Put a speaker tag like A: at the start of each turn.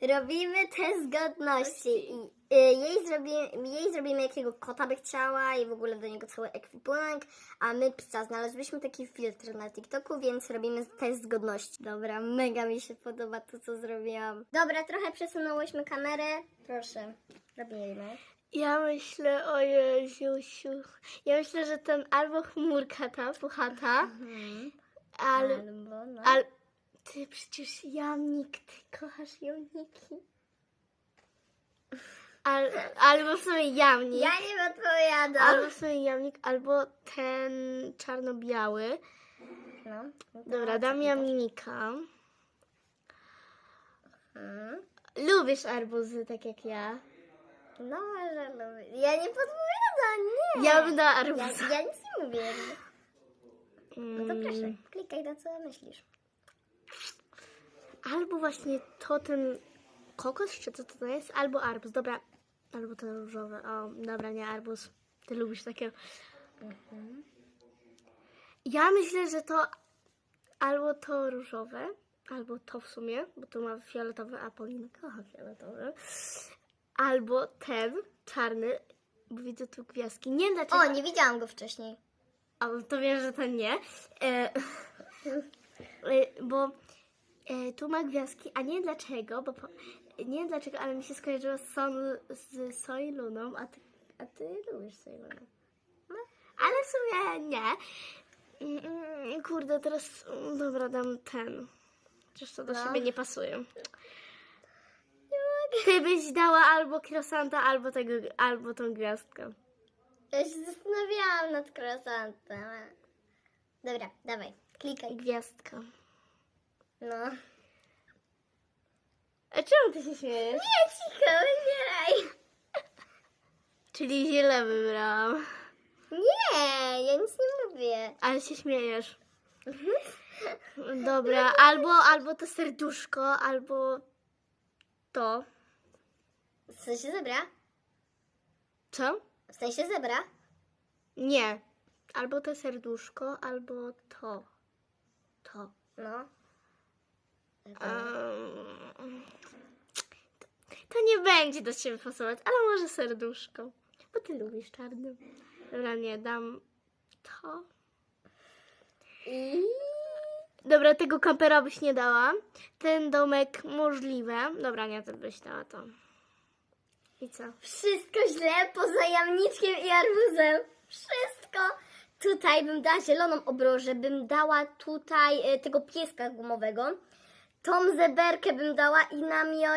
A: Robimy test godności. I, y, jej, zrobi, jej zrobimy jakiego kota by chciała i w ogóle do niego cały ekwipunek, a my psa znalazłyśmy taki filtr na TikToku, więc robimy test godności. Dobra, mega mi się podoba to, co zrobiłam. Dobra, trochę przesunęłyśmy kamerę. Proszę, robimy.
B: Ja myślę, o Jezusiu. Ja myślę, że ten albo chmurka ta, puchata,
A: Mhm.
B: ale...
A: Albo, no.
B: Al... Ty przecież jamnik, ty kochasz jamniki. Al... Albo w sumie jamnik.
A: Ja nie odpowiadam.
B: Albo w sumie jamnik, albo ten czarno-biały.
A: No.
B: Dobra, dam jamnika.
A: Mhm.
B: Lubisz arbuzy, tak jak ja.
A: No, może lubię. Ja nie podpowiadam, nie.
B: Ja bym dała
A: Ja,
B: arbuza.
A: ja nic nie mówię. No to
B: Mm,
A: proszę, klikaj na co myślisz.
B: Albo właśnie to ten kokos, czy co to jest, albo arbuz. Dobra, albo to różowe. O, dobra, nie arbuz. Ty lubisz takiego. Ja myślę, że to albo to różowe, albo to w sumie, bo tu ma fioletowy, a Polina kocha fioletowy. Albo ten czarny, bo widzę tu gwiazdki. Nie wiem dlaczego.
A: O, nie widziałam go wcześniej.
B: A to wiesz, że to nie. E, bo e, tu ma gwiazdki, a nie dlaczego, bo po, nie wiem dlaczego, ale mi się skojarzyło z, Son, z Soiluną, a ty, a ty lubisz Soilunę. No, ale w sumie nie. Mm, Kurde, teraz mm, dobra, dam ten. Przecież to do
A: No.
B: siebie nie pasuje. Ty byś dała albo krosanta, albo tego, albo tą gwiazdkę.
A: Ja się zastanawiałam nad croissantem. Dobra, dawaj, klikaj.
B: Gwiazdka.
A: No.
B: A czemu ty się śmiejesz?
A: Nie, cicho, wybieraj.
B: Czyli źle wybrałam.
A: Nie, ja nic nie mówię.
B: Ale się śmiejesz. Dobra, albo, albo to serduszko, albo to.
A: W sensie zebra?
B: Co?
A: W sensie zebra?
B: Nie. Albo to serduszko, albo to. To.
A: No.
B: Um, to nie będzie do ciebie pasować, ale może serduszko. Bo ty lubisz czarny. Dobra, nie, dam to.
A: I...
B: Dobra, tego kampera byś nie dała. Ten domek możliwe. Dobra, nie, to byś dała to. I co?
A: Wszystko źle poza jamniczkiem i arbuzem. Wszystko. Tutaj bym dała zieloną obrożę, bym dała tutaj e, tego pieska gumowego. Tą zeberkę bym dała i namiot